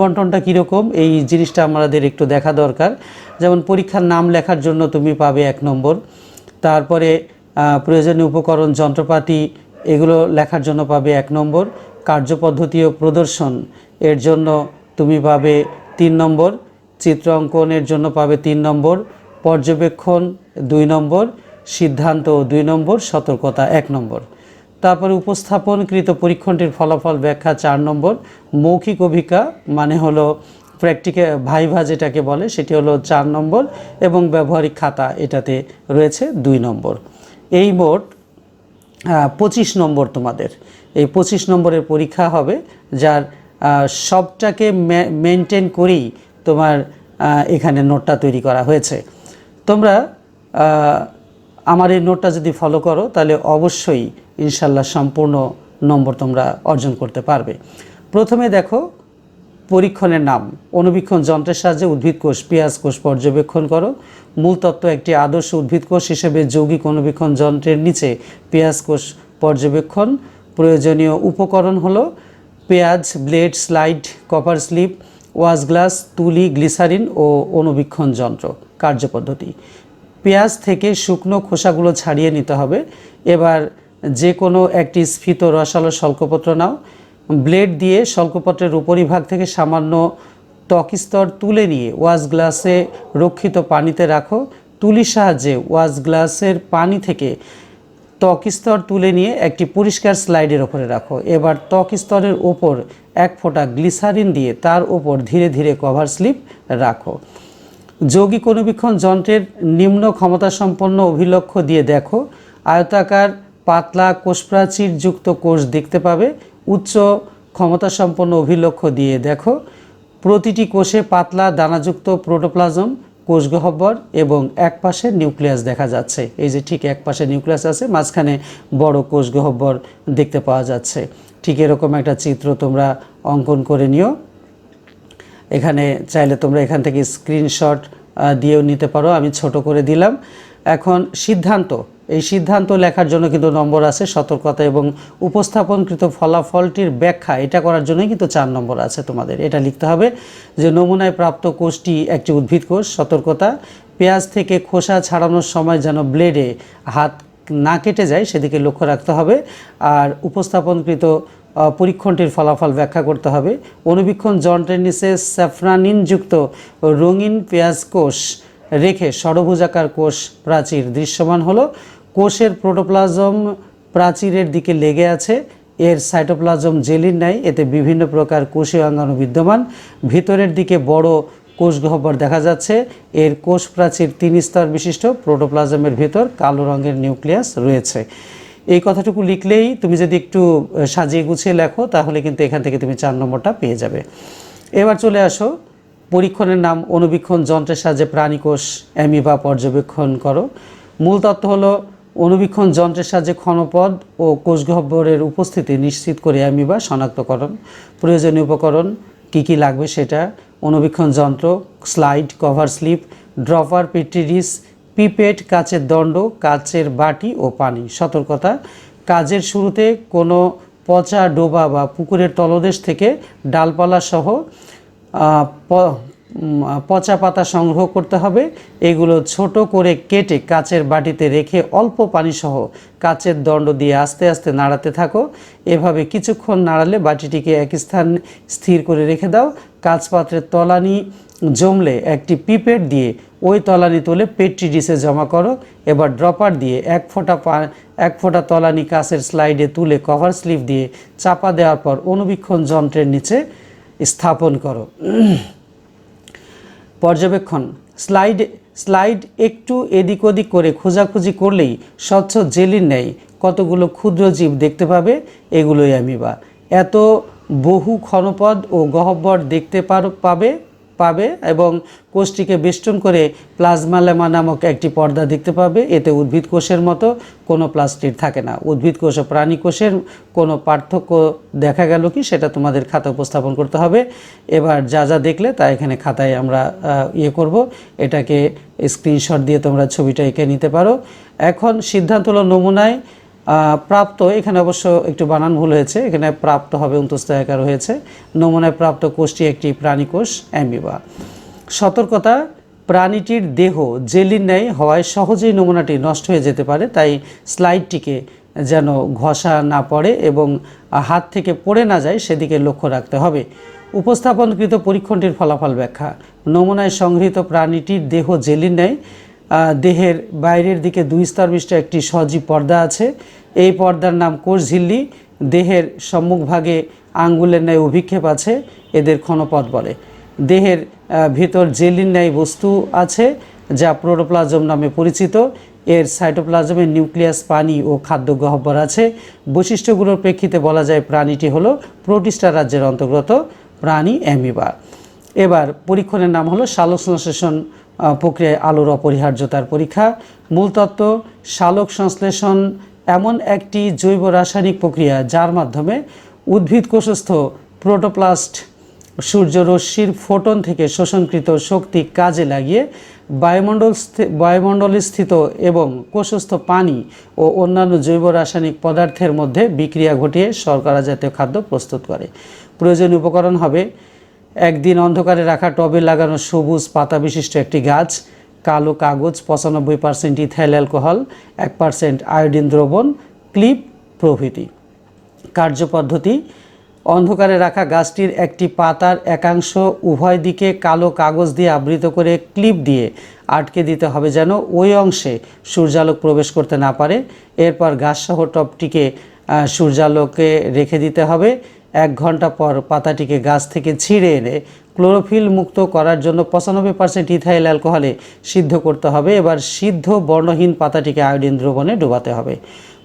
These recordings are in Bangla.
বন্টনটা কীরকম? এই জিনিসটা আমাদের একটু দেখা দরকার। যেমন পরীক্ষার নাম লেখার জন্য তুমি পাবে এক নম্বর। তারপরে প্রয়োজনীয় উপকরণ, যন্ত্রপাতি, এগুলো লেখার জন্য পাবে এক নম্বর। কার্যপদ্ধতি ও প্রদর্শন, এর জন্য তুমি পাবে তিন নম্বর। চিত্র অঙ্কনের জন্য পাবে তিন নম্বর। পর্যবেক্ষণ, দুই নম্বর। সিদ্ধান্ত, দুই নম্বর। সতর্কতা, এক নম্বর। তারপরে উপস্থাপনকৃত পরীক্ষণটির ফলাফল ব্যাখ্যা চার নম্বর। মৌখিক অভিজ্ঞা মানে হলো প্র্যাকটিক্যাল ভাইভা যেটাকে বলে, সেটি হলো চার নম্বর এবং ব্যবহারিক খাতা এটাতে রয়েছে দুই নম্বর। এই মোট পঁচিশ নম্বর তোমাদের। এই পঁচিশ নম্বরের পরীক্ষা হবে, যার সবটাকে মেনটেন করেই তোমার এখানে নোটটা তৈরি করা হয়েছে। তোমরা আমার এই নোটটা যদি ফলো করো, তাহলে অবশ্যই ইনশাল্লাহ সম্পূর্ণ নম্বর তোমরা অর্জন করতে পারবে। প্রথমে দেখো, পরীক্ষণের নাম। অনুবীক্ষণ যন্ত্রের সাহায্যে উদ্ভিদ কোষ, পেঁয়াজ কোষ পর্যবেক্ষণ করো। মূল তত্ত্ব একটি আদর্শ উদ্ভিদ কোষ হিসেবে যৌগিক অনুবীক্ষণ যন্ত্রের নিচে পেঁয়াজ কোষ পর্যবেক্ষণ প্রয়োজনীয় উপকরণ হলো পেঁয়াজ, blade, slide, cover slip, wash glass, তুলি, গ্লিসারিন ও অনুবীক্ষণ যন্ত্র, কার্যপদ্ধতি। পেঁয়াজ থেকে শুকনো খোসাগুলো ছাড়িয়ে নিতে হবে। এবার যে কোনো একটি স্ফীত রসালো শল্কপত্র নাও। ব্লেড দিয়ে শল্কপত্রের উপরিভাগ থেকে সামান্য ত্বক স্তর তুলে নিয়ে ওয়াশ গ্লাসে রক্ষিত পানিতে রাখো। তুলির সাহায্যে ওয়াশ গ্লাসের পানি থেকে ত্বক স্তর তুলে নিয়ে একটি পরিষ্কার স্লাইডের ওপরে রাখো। এবার ত্বক স্তরের ওপর এক ফোঁটা গ্লিসারিন দিয়ে তার ওপর ধীরে ধীরে কভার স্লিপ রাখো। যৌগিক অনুবীক্ষণ যন্ত্রের নিম্ন ক্ষমতা সম্পন্ন অভিলক্ষ দিয়ে দেখো। আয়তাকার পাতলা কোষপ্রাচীর যুক্ত কোষ দেখতে পাবে। উচ্চ ক্ষমতা সম্পন্ন অভিলক্ষ দিয়ে দেখো। প্রতিটি কোষে পাতলা দানাযুক্ত প্রোটোপ্লাজম কোষগহ্বর এবং এক পাশে নিউক্লিয়াস দেখা যাচ্ছে। এই যে ঠিক এক পাশে নিউক্লিয়াস আছে, মাঝখানে বড় কোষগহ্বর দেখতে পাওয়া যাচ্ছে। ঠিক এরকম একটা চিত্র তোমরা অঙ্কন করে নিও। এখানে চাইলে তোমরা এখান থেকে স্ক্রিনশট দিয়েও নিতে পারো। আমি ছোট করে দিলাম। এখন সিদ্ধান্ত। এই সিদ্ধান্ত লেখার জন্য কিন্তু নম্বর আছে, সতর্কতা এবং উপস্থাপনকৃত ফলাফলটির ব্যাখ্যা। এটা করার জন্যই কিন্তু চার নম্বর আছে তোমাদের। এটা লিখতে হবে যে, নমুনায় প্রাপ্ত কোষটি একটি উদ্ভিদ কোষ, সতর্কতা, পেঁয়াজ থেকে খোসা ছাড়ানোর সময় যেন ব্লেডে হাত না কেটে যায়, সেদিকে লক্ষ্য রাখতে হবে। আর উপস্থাপনকৃত পরীক্ষণটির ফলাফল ব্যাখ্যা করতে হবে। অনুবীক্ষণ যন্ত্রের নিচে স্যাফরানিনযুক্ত রঙিন পেঁয়াজ কোষ রেখে ষড়ভুজাকার কোষ প্রাচীর দৃশ্যমান হলো। কোষের প্রোটোপ্লাজম প্রাচীরের দিকে লেগে আছে। এর সাইটোপ্লাজম জেলির নাই। এতে বিভিন্ন প্রকার কোষীয় অঙ্গাণু বিদ্যমান। ভিতরের দিকে বড় কোষ গহ্বর দেখা যাচ্ছে। এর কোষ প্রাচীর তিন স্তর বিশিষ্ট। প্রোটোপ্লাজমের ভেতর কালো রঙের নিউক্লিয়াস রয়েছে। এই কথাটুকু লিখলেই তুমি যদি একটু সাজিয়ে গুছিয়ে লেখো, তাহলে কিন্তু এখান থেকে তুমি চার নম্বরটা পেয়ে যাবে। এবার চলে আসো। পরীক্ষণের নাম অনুবীক্ষণ যন্ত্রের সাহায্যে প্রাণীকোষ অ্যামিবা পর্যবেক্ষণ করো। মূল তত্ত্ব হলো অনুবীক্ষণ যন্ত্রের সাহায্যে ক্ষণপদ ও কোষগহ্বরের উপস্থিতি নিশ্চিত করে অ্যামিবা শনাক্তকরণ। প্রয়োজনীয় উপকরণ কী কী লাগবে সেটা অনুবীক্ষণ যন্ত্র slide cover slip dropper petri dish pipette কাচের দণ্ড কাচের বাটি ও পানি। সতর্কতা কাজের শুরুতে কোনো পচা ডোবা বা পুকুরের তলদেশ থেকে ডালপালা সহ প- উম, পচা পাতা সংগ্রহ করতে হবে। এগুলো ছোট করে কেটে কাচের বাটিতে রেখে অল্প পানি সহ কাচের দণ্ড দিয়ে আস্তে আস্তে নাড়াতে থাকো। এভাবে কিছুক্ষণ নাড়ালে বাটিটিকে এক স্থান স্থির করে রেখে দাও। কাঁচ পাত্রের তলানি জমলে একটি পিপেট দিয়ে ওই তলানি তুলে পেট্রি ডিসে জমা করো। এবার ড্রপার দিয়ে এক ফোঁটা এক ফোঁটা তলানি কাঁচের স্লাইডে তুলে কভার স্লিপ দিয়ে চাপা দেওয়ার পর অনুবীক্ষণ যন্ত্রের নিচে স্থাপন করো। পর্যবেক্ষণ। স্লাইড স্লাইড একটু এদিক ওদিক করে খোঁজাখুঁজি করলেই স্বচ্ছ জেলির ন্যায় কতগুলো ক্ষুদ্র জীব দেখতে পাবে, এগুলোই আমি বা। এত বহু ক্ষণপদ ও গহ্বর দেখতে পাবে পাবে এবং কোষটিকে বেষ্টন করে প্লাজমা লেমা নামক একটি পর্দা দেখতে পাবে। এতে উদ্ভিদ কোষের মতো কোনো প্লাস্টিক থাকে না। উদ্ভিদ কোষ ও প্রাণী কোষের কোনো পার্থক্য দেখা গেল কি সেটা তোমাদের খাতা উপস্থাপন করতে হবে। এবার যা যা দেখলে তা এখানে খাতায় আমরা ইয়ে করব। এটাকে স্ক্রিনশট দিয়ে তোমরা ছবিটা এঁকে নিতে পারো। এখন সিদ্ধান্ত হলো নমুনায় প্রাপ্ত, এখানে অবশ্য একটু বানান ভুল হয়েছে, এখানে প্রাপ্ত হবে অন্তস্থায়কার হয়েছে। নমুনায় প্রাপ্ত কোষটি একটি প্রাণীকোষ অ্যামিবা। সতর্কতা, প্রাণীটির দেহ জেলির ন্যায় হওয়ায় সহজেই নমুনাটি নষ্ট হয়ে যেতে পারে, তাই স্লাইডটিকে যেন ঘষা না পড়ে এবং হাত থেকে পড়ে না যায়, সেদিকে লক্ষ্য রাখতে হবে। উপস্থাপনকৃত পরীক্ষণটির ফলাফল ব্যাখ্যা। নমুনায় সংগৃহীত প্রাণীটির দেহ জেলির ন্যায় দেহের বাইরের দিকে দুই স্তর বিশিষ্ট একটি সজীব পর্দা আছে। এই পর্দার নাম কোষ ঝিল্লি। দেহের সম্মুখভাগে আঙ্গুলের ন্যায় অভিক্ষেপ আছে এদের ক্ষণপথ বলে। দেহের ভিতর জেলির ন্যায় বস্তু আছে যা প্রোটোপ্লাজম নামে পরিচিত। এর সাইটোপ্লাজমের নিউক্লিয়াস পানি ও খাদ্য গহ্বর আছে। বৈশিষ্ট্যগুলোর প্রেক্ষিতে বলা যায় প্রাণীটি হলো প্রোটিস্টা রাজ্যের অন্তর্গত প্রাণী অ্যামিবা। এবার পরীক্ষণের নাম হলো সালোক সংশ্লেষণ আহ, প্রক্রিয়ায় আলোর অপরিহার্যতার পরীক্ষা। মূল তত্ত্ব সালোক সংশ্লেষণ এমন একটি জৈব রাসায়নিক প্রক্রিয়া যার মাধ্যমে উদ্ভিদ কোষস্থ প্রোটোপ্লাস্ট সূর্যরশ্মির ফোটন থেকে শোষণকৃত শক্তি কাজে লাগিয়ে বায়ুমণ্ডল বায়ুমণ্ডলে স্থিত এবং কোষস্থ পানি ও অন্যান্য জৈব রাসায়নিক পদার্থের মধ্যে বিক্রিয়া ঘটিয়ে শর্করা জাতীয় খাদ্য প্রস্তুত করে। প্রয়োজনীয় উপকরণ হবে একদিন অন্ধকারে রাখা টবে লাগানো সবুজ পাতা বিশিষ্ট একটি গাছ কালো কাগজ পঁচানব্বই পার্সেন্ট ইথাইল অ্যালকোহল এক পার্সেন্ট আয়োডিন দ্রবণ ক্লিপ প্রভৃতি। কার্যপদ্ধতি অন্ধকারে রাখা গাছটির একটি পাতার একাংশ উভয় দিকে কালো কাগজ দিয়ে আবৃত করে ক্লিপ দিয়ে আটকে দিতে হবে যেন ওই অংশে সূর্যালোক প্রবেশ করতে না পারে। এরপর গাছসহ টবটিকে আহ, সূর্যালোকে রেখে দিতে হবে। এক ঘণ্টা পর পাতাটিকে গাছ থেকে ছিঁড়ে এনে ক্লোরোফিল মুক্ত করার জন্য পঁচানব্বই পার্সেন্ট ইথাইল অ্যালকোহলে সিদ্ধ করতে হবে। এবার সিদ্ধ বর্ণহীন পাতাটিকে আয়োডিন দ্রবণে ডোবাতে হবে।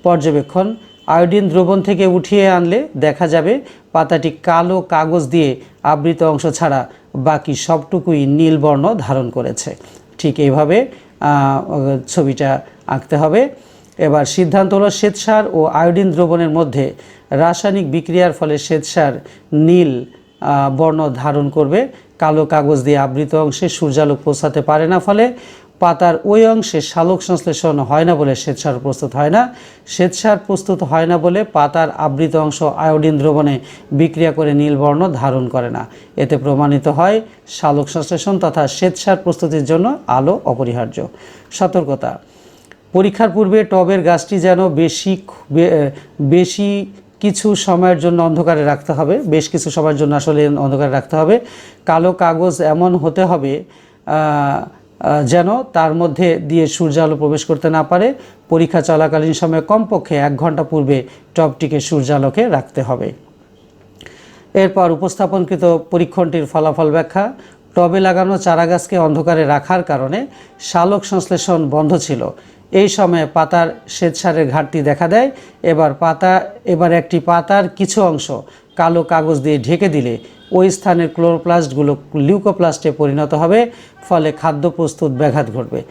পর্যবেক্ষণ, আয়োডিন দ্রবণ থেকে উঠিয়ে আনলে দেখা যাবে পাতাটি কালো কাগজ দিয়ে আবৃত অংশ ছাড়া বাকি সবটুকুই নীল বর্ণ ধারণ করেছে। ঠিক এইভাবে ছবিটা আঁকতে হবে। এবার সিদ্ধান্ত হলো শ্বেতসার ও আয়োডিন দ্রবণের মধ্যে রাসায়নিক বিক্রিয়ার ফলে শ্বেতসার নীল বর্ণ ধারণ করবে। কালো কাগজ দিয়ে আবৃত অংশে সূর্যালোক পৌঁছাতে পারে না, ফলে পাতার ওই অংশে সালোক সংশ্লেষণ হয় না বলে শ্বেতসার প্রস্তুত হয় না। শ্বেতসার প্রস্তুত হয় না বলে পাতার আবৃত অংশ আয়োডিন দ্রবণে বিক্রিয়া করে নীলবর্ণ ধারণ করে না। এতে প্রমাণিত হয় সালোক সংশ্লেষণ তথা শ্বেতসার প্রস্তুতির জন্য আলো অপরিহার্য। সতর্কতা। পরীক্ষার পূর্বে টবের গাছটি যেন বেশি বেশি কিছু সময়ের জন্য অন্ধকারে রাখতে হবে। বেশ কিছু সময়ের জন্য আসলে অন্ধকারে রাখতে হবে। কালো কাগজ এমন হতে হবে যেন তার মধ্যে দিয়ে সূর্যালো প্রবেশ করতে না পারে। পরীক্ষা চলাকালীন সময়ে কমপক্ষে এক ঘণ্টা পূর্বে টবটিকে সূর্যালোকে রাখতে হবে। এরপর উপস্থাপনকৃত পরীক্ষণটির ফলাফল ব্যাখ্যা। টবে লাগানো চারাগাছকে অন্ধকারে রাখার কারণে শালক সংশ্লেষণ বন্ধ ছিল। এই সময়ে পাতার শ্বেতসারের ঘাটতি দেখা দেয়। এবার পাতা, এবার একটি পাতার কিছু অংশ কালো কাগজ দিয়ে ঢেকে দিলে ওই স্থানের ক্লোরোপ্লাস্টগুলো লিউকোপ্লাস্টে পরিণত হবে, ফলে খাদ্য প্রস্তুত ব্যাঘাত ঘটবে।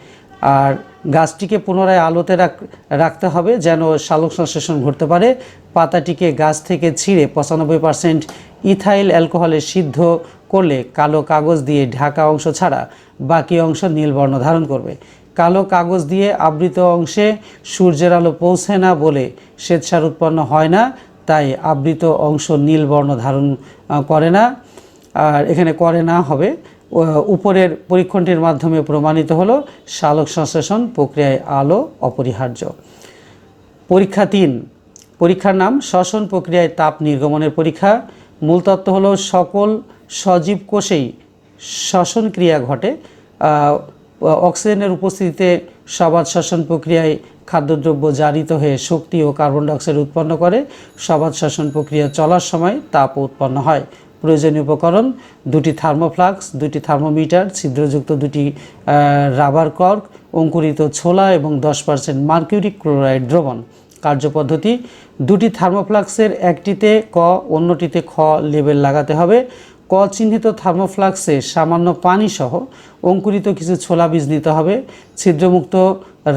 আর গাছটিকে পুনরায় আলোতে রাখ, রাখতে হবে যেন শালক সংশ্লেষণ ঘটতে পারে। পাতাটিকে গাছ থেকে ছিঁড়ে পঁচানব্বই পার্সেন্ট ইথাইল অ্যালকোহলে সিদ্ধ করলে কালো কাগজ দিয়ে ঢাকা অংশ ছাড়া বাকি অংশ নীলবর্ণ ধারণ করবে। কালো কাগজ দিয়ে আবৃত অংশে সূর্যের আলো পৌঁছে না বলে শ্বেতসার উৎপন্ন হয় না, তাই আবৃত অংশ নীলবর্ণ ধারণ করে না। আর এখানে করে না হবে উপরের পরীক্ষণটির মাধ্যমে প্রমাণিত হলো সালোক সংশ্লেষণ প্রক্রিয়ায় আলো অপরিহার্য। পরীক্ষা তিন। পরীক্ষার নাম, শ্বসন প্রক্রিয়ায় তাপ নির্গমনের পরীক্ষা। মূল তত্ত্ব হলো সকল সজীব কোষেই শ্বসন ক্রিয়া ঘটে অক্সিজেনের উপস্থিতিতে সবাদ শ্বসন প্রক্রিয়ায় খাদ্যদ্রব্য জারিত হয়ে শক্তি ও কার্বন ডাইঅক্সাইড উৎপন্ন করে। সবাদ শ্বসন প্রক্রিয়া চলার সময় তাপ উৎপন্ন হয়। প্রয়োজনীয় উপকরণ দুটি থার্মোফ্লাক্স, দুটি থার্মোমিটার, ছিদ্রযুক্ত দুটি রাবার কর্ক, অঙ্কুরিত ছোলা এবং দশ পার্সেন্ট মার্কিউরিক ক্লোরাইড দ্রবণ। কার্যপদ্ধতি, দুটি থার্মোফ্লাক্সের একটিতে ক, অন্যটিতে খ লেবেল লাগাতে হবে। ক চিহ্নিত থার্মোফ্লাক্সে সামান্য পানি সহ অঙ্কুরিত কিছু ছোলা বীজ নিতে হবে। ছিদ্রমুক্ত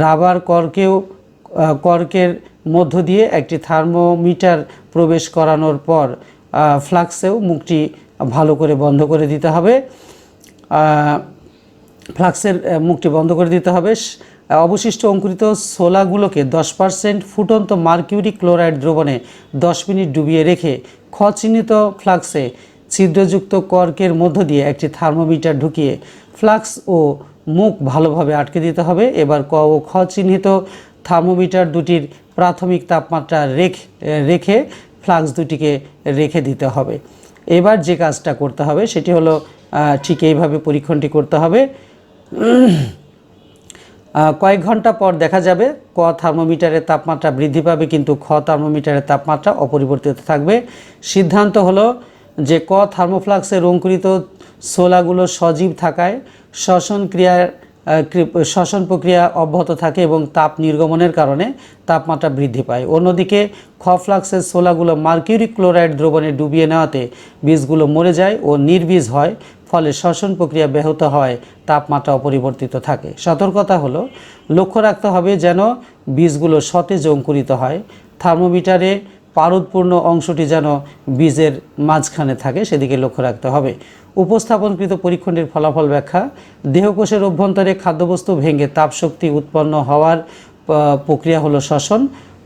রাবার কর্কেও কর্কের মধ্য দিয়ে একটি থার্মোমিটার প্রবেশ করানোর পর ফ্লাক্সেও মুখটি ভালো করে বন্ধ করে দিতে হবে। ফ্লাক্সের মুখটি বন্ধ করে দিতে হবে। অবশিষ্ট অঙ্কুরিত ছোলাগুলোকে দশ পার্সেন্ট ফুটন্ত মার্কিউরি ক্লোরাইড দ্রবণে দশ মিনিট ডুবিয়ে রেখে খ চিহ্নিত ফ্লাক্সে ছিদ্রযুক্ত কর্কের মধ্য দিয়ে একটি থার্মোমিটার ঢুকিয়ে ফ্লাক্স ও মুখ ভালোভাবে আটকে দিতে হবে। এবার ক ও খ চিহ্নিত থার্মোমিটার দুটির প্রাথমিক তাপমাত্রা রেখে রেখে ফ্লাক্স দুটিকে রেখে দিতে হবে। এবার যে কাজটা করতে হবে সেটি হলো ঠিক এইভাবে পরীক্ষণটি করতে হবে। কয়েক ঘণ্টা পর দেখা যাবে ক থার্মোমিটারের তাপমাত্রা বৃদ্ধি পাবে, কিন্তু খ থার্মোমিটারের তাপমাত্রা অপরিবর্তিত থাকবে। সিদ্ধান্ত হলো যে ক থার্মোফ্লাক্সের অঙ্কুরিত সোলাগুলো সজীব থাকায় শ্বসন ক্রিয়ার শ্বসন প্রক্রিয়া অব্যাহত থাকে এবং তাপ নির্গমনের কারণে তাপমাত্রা বৃদ্ধি পায়। অন্যদিকে, খ ফ্লাক্সের সোলাগুলো মার্কিউরিক ক্লোরাইড দ্রবণে ডুবিয়ে নেওয়াতে বীজগুলো মরে যায় ও নির্বীজ হয়, ফলে শ্বসন প্রক্রিয়া ব্যাহত হয়, তাপমাত্রা অপরিবর্তিত থাকে। সতর্কতা হলো, লক্ষ্য রাখতে হবে যেন বীজগুলো সতেজ অঙ্কুরিত হয়। থার্মোমিটারে পারদপূর্ণ অংশটি যেন বীজের মাঝখানে থাকে, সেদিকে লক্ষ্য রাখতে হবে। উপস্থাপনকৃত পরীক্ষণের ফলাফল ব্যাখ্যা, দেহকোষের অভ্যন্তরে খাদ্যবস্তু ভেঙে তাপশক্তি উৎপন্ন হওয়ার প্রক্রিয়া হলো শ্বসন।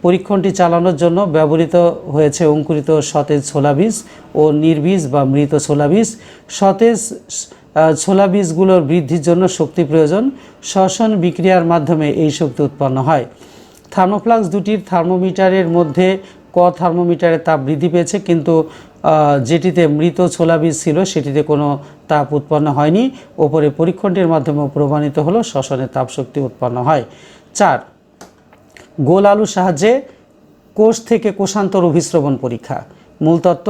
পরীক্ষণটি চালানোর জন্য ব্যবহৃত হয়েছে অঙ্কুরিত সতেজ ছোলা বীজ ও নির্বীজ বা মৃত ছোলা বীজ। সতেজ ছোলা বীজগুলোর বৃদ্ধির জন্য শক্তি প্রয়োজন। শ্বসন বিক্রিয়ার মাধ্যমে এই শক্তি উৎপন্ন হয়। থার্মোফ্লাক্স দুটির থার্মোমিটারের মধ্যে ক থার্মোমিটারের তাপ বৃদ্ধি পেয়েছে, কিন্তু যেটিতে মৃত ছোলা বীজ ছিল সেটিতে কোনো তাপ উৎপন্ন হয়নি। ওপরে পরীক্ষণটির মাধ্যমে প্রমাণিত হলো শ্বসনের তাপ শক্তি উৎপন্ন হয়। চার, গোল আলুর সাহায্যে কোষ থেকে কোষান্তর অভিস্রবণ পরীক্ষা। মূল তত্ত্ব,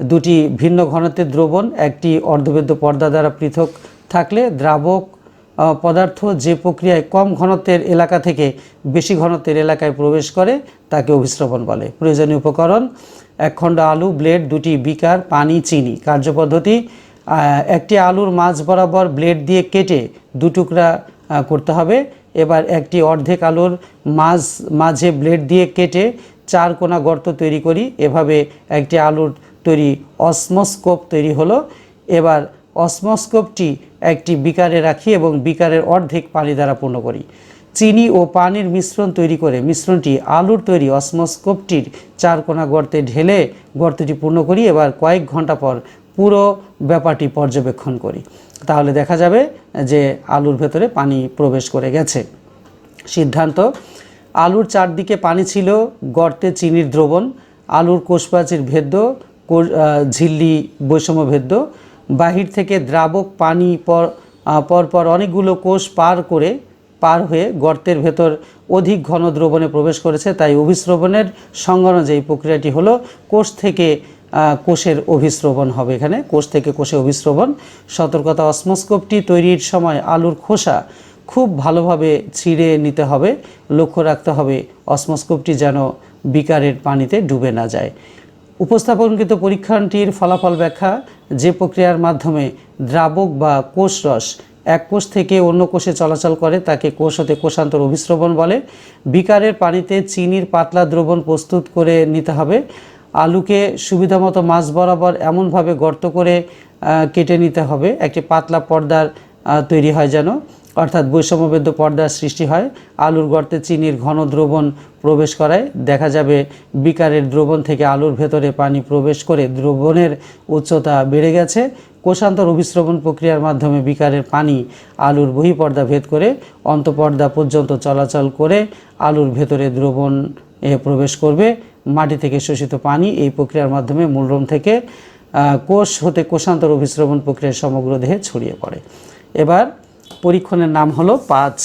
দুটি ভিন্ন ঘনত্বের দ্রবণ, একটি অর্ধবেদ্য পর্দা দ্বারা পৃথক থাকলে দ্রাবক পদার্থ যে প্রক্রিয়ায় কম ঘনত্বের এলাকা থেকে বেশি ঘনত্বের এলাকায় প্রবেশ করে, তাকে অভিস্রবণ বলে। প্রয়োজনীয় উপকরণ, এক খণ্ড আলু, ব্লেড, দুটি বিকার, পানি, চিনি। কার্যপদ্ধতি একটি আলুর মাঝ বরাবর ব্লেড দিয়ে কেটে দু টুকরা করতে হবে। এবার একটি অর্ধেক আলুর মাঝ, মাঝে ব্লেড দিয়ে কেটে চার কোনা গর্ত তৈরি করি। এভাবে একটি আলুর তৈরি অসমোস্কোপ তৈরি হলো। এবার অসমোস্কোপটি একটি বিকারে রাখি এবং বিকারের অর্ধেক পানি দ্বারা পূর্ণ করি। চিনি ও পানির মিশ্রণ তৈরি করে মিশ্রণটি আলুর তৈরি অসমোস্কোপটির চার কোনা গর্তে ঢেলে গর্তটি পূর্ণ করি। এবার কয়েক ঘণ্টা পর পুরো ব্যাপারটি পর্যবেক্ষণ করি। তাহলে দেখা যাবে যে আলুর ভেতরে পানি প্রবেশ করে গেছে। সিদ্ধান্ত, আলুর চারদিকে পানি ছিল, গর্তে চিনির দ্রবণ, আলুর কোষপ্রাচীর ভেদ্য ঝিল্লি বৈষম্য ভেদ্য বাহির থেকে দ্রাবক পানি পর পরপর অনেকগুলো কোষ পার করে, পার হয়ে গর্তের ভেতর অধিক ঘন দ্রবণে প্রবেশ করেছে। তাই অভিস্রবণের সংজ্ঞা প্রক্রিয়াটি হলো, কোষ থেকে কোষের অভিস্রবণ হবে এখানে। কোষ থেকে কোষে অভিস্রবণ সতর্কতা অসমোস্কোপটি তৈরির সময় আলুর খোসা খুব ভালোভাবে ছিঁড়ে নিতে হবে। লক্ষ্য রাখতে হবে, অসমোস্কোপটি যেন বিকারের পানিতে ডুবে না যায়। উপস্থাপনকৃত পরীক্ষাটির ফলাফল ব্যাখ্যা যে প্রক্রিয়ার মাধ্যমে দ্রাবক বা কোষরস এক কোষ থেকে অন্য কোষে চলাচল করে, তাকে কোষ হতে কোষান্তর অভিশ্রবণ বলে। বিকারের পানিতে চিনির পাতলা দ্রবণ প্রস্তুত করে নিতে হবে। আলুকে সুবিধামতো মাছ বরাবর এমনভাবে গর্ত করে কেটে নিতে হবে। একটি পাতলা পর্দার তৈরি হয় যেন। অর্থাৎ বৈষম্যবেদ্য পর্দার সৃষ্টি হয়। আলুর গর্তে চিনির ঘন দ্রবণ প্রবেশ করায়। দেখা যাবে বিকারের দ্রবণ থেকে আলুর ভেতরে পানি প্রবেশ করে দ্রবণের উচ্চতা বেড়ে গেছে। কোষান্তর অভিস্রবণ প্রক্রিয়ার মাধ্যমে বিকারের পানি আলুর বহিঃপর্দা ভেদ করে অন্তঃপর্দা পর্যন্ত চলাচল করে আলুর ভেতরে দ্রবণ এ প্রবেশ করবে। মাটি থেকে শোষিত পানি এই প্রক্রিয়ার মাধ্যমে মূলরম থেকে কোষ হতে কোষান্তর অভিস্রবণ প্রক্রিয়া সমগ্র দেহে ছড়িয়ে পড়ে। এবার পরীক্ষণের নাম হলো পাঁচ।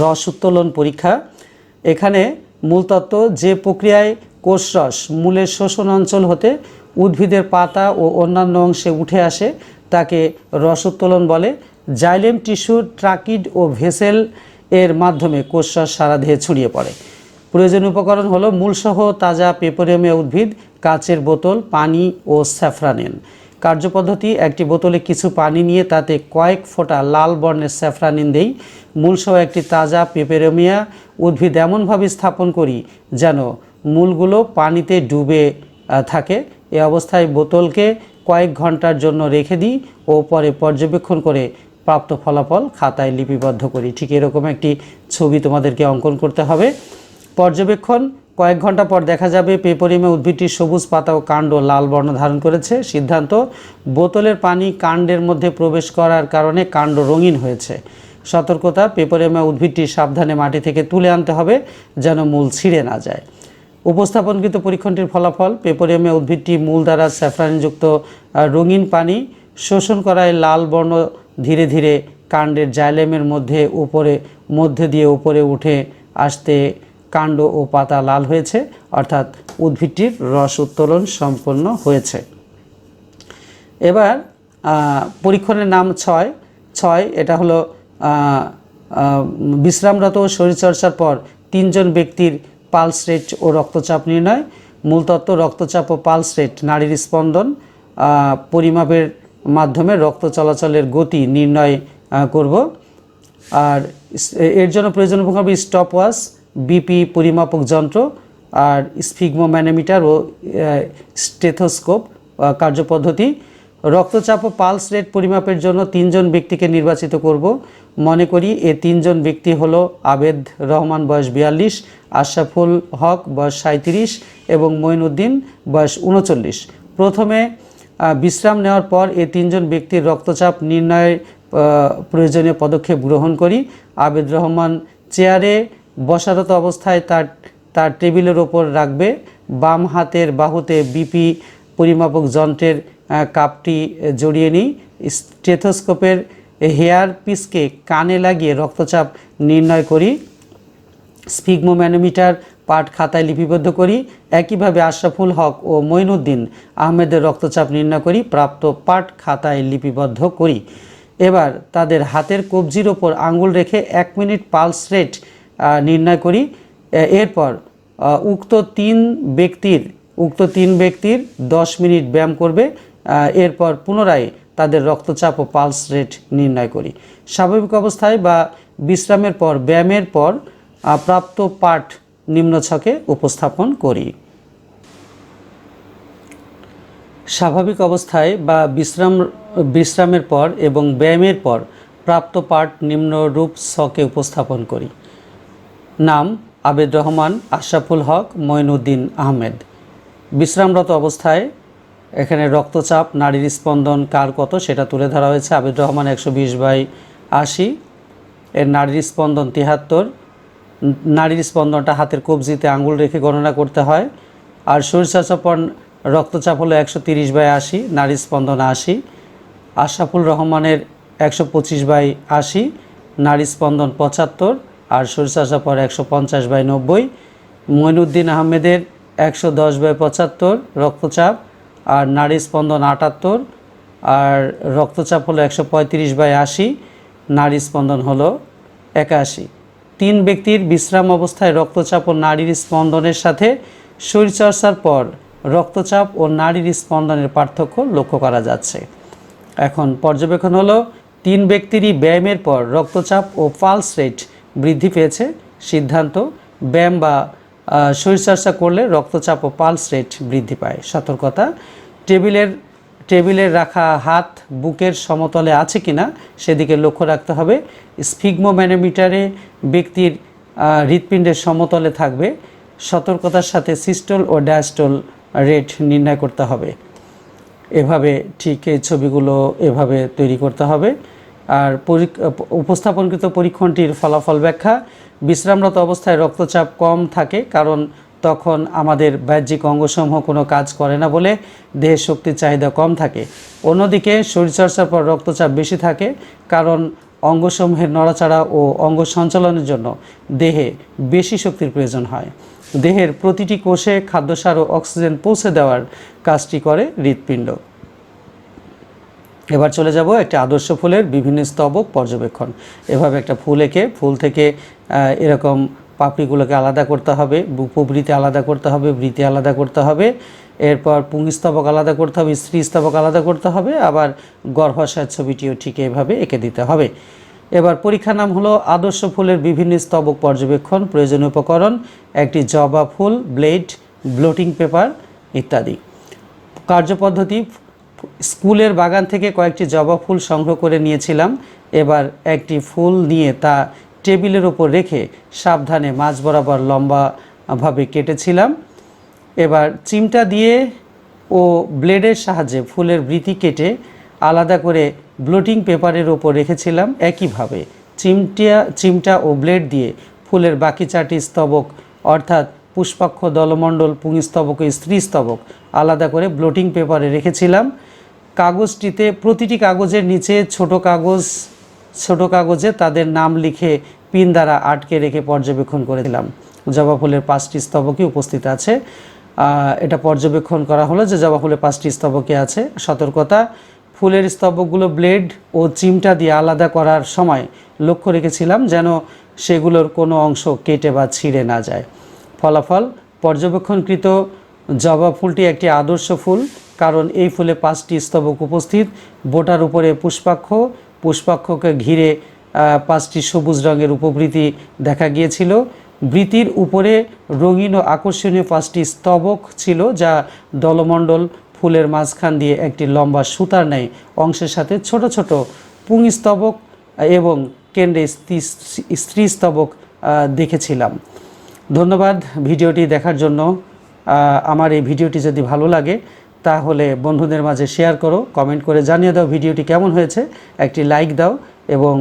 রস উত্তোলন পরীক্ষা। এখানে মূল তত্ত্ব, যে প্রক্রিয়ায় কোষরস মূলের শোষণ অঞ্চল হতে উদ্ভিদের পাতা ও অন্যান্য অংশে উঠে আসে, তাকে রস উত্তোলন বলে। জাইলেম টিস্যু, ট্রাকিড ও ভেসেল এর মাধ্যমে কোষরস সারা দেহে ছড়িয়ে পড়ে। প্রয়োজনীয় উপকরণ হলো মূলসহ তাজা পেপোরিয়ামিয়া উদ্ভিদ, কাচের বোতল, পানি ও স্যাফরানিন। কার্যপদ্ধতি, একটি বোতলে কিছু পানি নিয়ে তাতে কয়েক ফোঁটা লাল বর্ণের স্যাফরানিন দেই। মূলসহ একটি তাজা পেপেরোমিয়া উদ্ভিদ এমনভাবে স্থাপন করি যেন মূলগুলো পানিতে ডুবে থাকে। এ অবস্থায় বোতলকে কয়েক ঘণ্টার জন্য রেখে দিই ও পরে পর্যবেক্ষণ করে প্রাপ্ত ফলাফল খাতায় লিপিবদ্ধ করি। ঠিক এরকম একটি ছবি তোমাদেরকে অঙ্কন করতে হবে। পর্যবেক্ষণ কয়েক ঘণ্টা পর দেখা যাবে পেপরিমে উদ্ভিদটির সবুজ পাতা ও কাণ্ড লাল বর্ণ ধারণ করেছে। সিদ্ধান্ত, বোতলের পানি কাণ্ডের মধ্যে প্রবেশ করার কারণে কাণ্ড রঙিন হয়েছে। সতর্কতা, পেপরিমা উদ্ভিদটি সাবধানে মাটি থেকে তুলে আনতে হবে যেন মূল ছিঁড়ে না যায়। উপস্থাপনকৃত পরীক্ষণটির ফলাফল পেপোরিয়ামে উদ্ভিদটি মূল দ্বারা স্যাফরানযুক্ত রঙিন পানি শোষণ করায় লাল বর্ণ ধীরে ধীরে কাণ্ডের জাইলেমের মধ্যে, উপরে, মধ্যে দিয়ে উপরে উঠে আসতে কাণ্ড ও পাতা লাল হয়েছে, অর্থাৎ উদ্ভিদটির রস উত্তোলন সম্পন্ন হয়েছে। এবার পরীক্ষণের নাম ছয়। ছয়, এটা হলো বিশ্রামরত ও শরীরচর্চার পর তিনজন ব্যক্তির পালস রেট ও রক্তচাপ নির্ণয়, মূল তত্ত্ব রক্তচাপ ও পালস রেট নারীর স্পন্দন পরিমাপের মাধ্যমে রক্ত চলাচলের গতি নির্ণয় করব। আর এর জন্য প্রয়োজন হবে স্টপ ওয়াচ বিপি পরিমাপক যন্ত্র আর স্ফিগমোম্যানোমিটার ও স্টেথোস্কোপ কার্যপদ্ধতি। রক্তচাপ ও পালস রেট পরিমাপের জন্য তিনজন ব্যক্তিকে নির্বাচিত করব। মনে করি এ তিনজন ব্যক্তি হল আবেদ রহমান, বয়স বিয়াল্লিশ, আশরাফুল হক, বয়স সাঁত্রিশ এবং মঈনুদ্দিন, বয়স উনচল্লিশ। প্রথমে বিশ্রাম নেওয়ার পর এ তিনজন ব্যক্তির রক্তচাপ নির্ণয়ের প্রয়োজনীয় পদক্ষেপ গ্রহণ করি। আবেদ রহমান চেয়ারে বসারত অবস্থায় তার তার টেবিলের ওপর রাখবে। বাম হাতের বাহুতে বিপি পরিমাপক যন্ত্রের কাপটি জড়িয়ে নিই। স্টেথোস্কোপের হেয়ার পিসকে কানে লাগিয়ে রক্তচাপ নির্ণয় করি। স্পিগমোম্যানোমিটার পাঠ খাতায় লিপিবদ্ধ করি। একইভাবে আশরাফুল হক ও মঈনুদ্দিন আহমেদের রক্তচাপ নির্ণয় করি, প্রাপ্ত পাঠ খাতায় লিপিবদ্ধ করি। এবার তাদের হাতের কবজির ওপর আঙ্গুল রেখে এক মিনিট পালস রেট নির্ণয় করি। এরপর উক্ত তিন ব্যক্তির, উক্ত তিন ব্যক্তির দশ মিনিট ব্যায়াম করবে এরপর পুনরায় তাদের রক্তচাপ ও পালস রেট নির্ণয় করি। স্বাভাবিক অবস্থায় বা বিশ্রামের পর, ব্যায়ামের পর প্রাপ্ত পাঠ নিম্নছকে উপস্থাপন করি। স্বাভাবিক অবস্থায় বা বিশ্রাম, বিশ্রামের পর এবং ব্যায়ামের পর প্রাপ্ত পাঠ নিম্নরূপ ছকে উপস্থাপন করি। নাম আবেদ রহমান, আশরাফুল হক, মঈনুদ্দিন আহমেদ। বিশ্রামরত অবস্থায় এখানে রক্তচাপ, নারীর স্পন্দন কার কত সেটা তুলে ধরা হয়েছে আবেদ রহমান একশো বিশ বাই আশি। এর নারীর স্পন্দন তিহাত্তর। নারীর স্পন্দনটা হাতের কবজিতে আঙুল রেখে গণনা করতে হয়। আর শরীরচর্চা পর রক্তচাপ হলো একশো তিরিশ বাই আশি, নারীর স্পন্দন আশি। আশরাফুল রহমানের একশো পঁচিশ বাই আশি নারী স্পন্দন পঁচাত্তর। আর শরীরচর্চা পর একশো পঞ্চাশ বাই নব্বই মঈনুদ্দিন আহমেদের একশো দশ বাই পঁচাত্তর রক্তচাপ, আর নারী স্পন্দন আটাত্তর, আর রক্তচাপ হলো একশো পঁয়ত্রিশ বাই আশি, নারী স্পন্দন হলো একাশি। তিন ব্যক্তির বিশ্রাম অবস্থায় রক্তচাপ ও নারীর স্পন্দনের সাথে শরীরচর্চার পর রক্তচাপ ও নারীর স্পন্দনের পার্থক্য লক্ষ্য করা যাচ্ছে। এখন পর্যবেক্ষণ হলো, তিন ব্যক্তিরই ব্যায়ামের পর রক্তচাপ ও পালস রেট বৃদ্ধি পেয়েছে। সিদ্ধান্ত ব্যায়াম বা শরীরচর্চা করলে রক্তচাপ ও পালস রেট বৃদ্ধি পায়। সতর্কতা টেবিলের টেবিলের রাখা হাত বুকের সমতলে আছে কিনা সেদিকে লক্ষ্য রাখতে হবে। স্ফিগমোম্যানোমিটারে ব্যক্তির আহ, হৃৎপিণ্ডের সমতলে থাকবে। সতর্কতার সাথে সিস্টল ও ড্যাস্টল রেট নির্ণয় করতে হবে। এভাবে ঠিক এই ছবিগুলো এভাবে তৈরি করতে হবে। আর উপস্থাপনকৃত পরীক্ষণটির ফলাফল ব্যাখ্যা। বিশ্রামরত অবস্থায় রক্তচাপ কম থাকে কারণ তখন আমাদের বাহ্যিক অঙ্গসমূহ কোনো কাজ করে না বলে দেহের শক্তির চাহিদা কম থাকে। অন্যদিকে শরীরচর্চার পর রক্তচাপ বেশি থাকে কারণ অঙ্গসমূহের নড়াচড়া ও অঙ্গ সঞ্চালনের জন্য দেহে বেশি শক্তির প্রয়োজন হয়। দেহের প্রতিটি কোষে খাদ্যসার ও অক্সিজেন পৌঁছে দেওয়ার কাজটি করে হৃৎপিণ্ড। এবার চলে যাব একটা আদর্শ ফুলের বিভিন্ন স্তবক পর্যবেক্ষণ। এভাবে একটা ফুল এঁকে, ফুল থেকে এরকম পাপড়িগুলোকে আলাদা করতে হবে উপবৃতি আলাদা করতে হবে বৃতি আলাদা করতে হবে, এরপর পুংস্তবক আলাদা করতে হবে, স্ত্রী স্তবক আলাদা করতে হবে, আবার গর্ভাশয়ের ছবিটিও ঠিক এভাবে এঁকে দিতে হবে। এবার পরীক্ষার নাম হলো আদর্শ ফুলের বিভিন্ন স্তবক পর্যবেক্ষণ, প্রয়োজনীয় উপকরণ, একটি জবা ফুল, ব্লেড, ব্লোটিং পেপার ইত্যাদি। কার্যপদ্ধতি স্কুলের বাগান থেকে কয়েকটি জবা ফুল সংগ্রহ করে নিয়েছিলাম। এবার একটি ফুল নিয়ে তা টেবিলের ওপর রেখে সাবধানে মাঝ বরাবর লম্বাভাবে কেটেছিলাম। এবার চিমটা দিয়ে ও ব্লেডের সাহায্যে ফুলের বৃতি কেটে আলাদা করে ব্লোটিং পেপারের ওপর রেখেছিলাম। একইভাবে চিমটা চিমটা ও ব্লেড দিয়ে ফুলের বাকি চারটি স্তবক, অর্থাৎ পুষ্পাক্ষ দলমণ্ডল পুংস্তবক স্ত্রীস্তবক আলাদা করে ব্লোটিং পেপারে রেখেছিলাম। কাগজটিতে প্রতিটি কাগজের নিচে ছোট কাগজ, ছোট কাগজে তাদের নাম লিখে পিন দ্বারা আটকে রেখে পর্যবেক্ষণ করেছিলাম জবা ফুলের পাঁচটি স্তবকই উপস্থিত আছে। এটা পর্যবেক্ষণ করা হলো যে জবা ফুলের পাঁচটি স্তবকে আছে। সতর্কতা, ফুলের স্তবকগুলো ব্লেড ও চিমটা দিয়ে আলাদা করার সময় লক্ষ্য রেখেছিলাম যেন সেগুলোর কোনো অংশ কেটে বা ছিঁড়ে না যায়। ফলাফল পর্যবেক্ষণকৃত জবা ফুলটি একটি আদর্শ ফুল কারণ এই ফুলে পাঁচটি স্তবক উপস্থিত। বোটার উপরে পুষ্পাক্ষ পুষ্পাক্ষকে ঘিরে পাঁচটি সবুজ রঙের উপবৃতি দেখা গিয়েছিল। বৃতির উপরে রঙিন ও আকর্ষণীয় পাঁচটি স্তবক ছিল যা দলমণ্ডল ফুলের মাঝখান দিয়ে একটি লম্বা সুতার ন্যায় অংশের সাথে ছোট ছোট পুংস্তবক এবং কেন্দ্রে স্ত্রী- আহ, দেখেছিলাম। ধন্যবাদ ভিডিওটি দেখার জন্য। আমার এই ভিডিওটি যদি ভালো লাগে, তাহলে বন্ধুদের মাঝে শেয়ার করো, কমেন্ট করে জানিয়ে দাও ভিডিওটি কেমন হয়েছে, একটি লাইক দাও এবং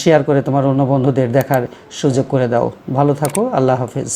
শেয়ার করে তোমার অন্য বন্ধুদের দেখার সুযোগ করে দাও। ভালো থাকো, আল্লাহ হাফেজ।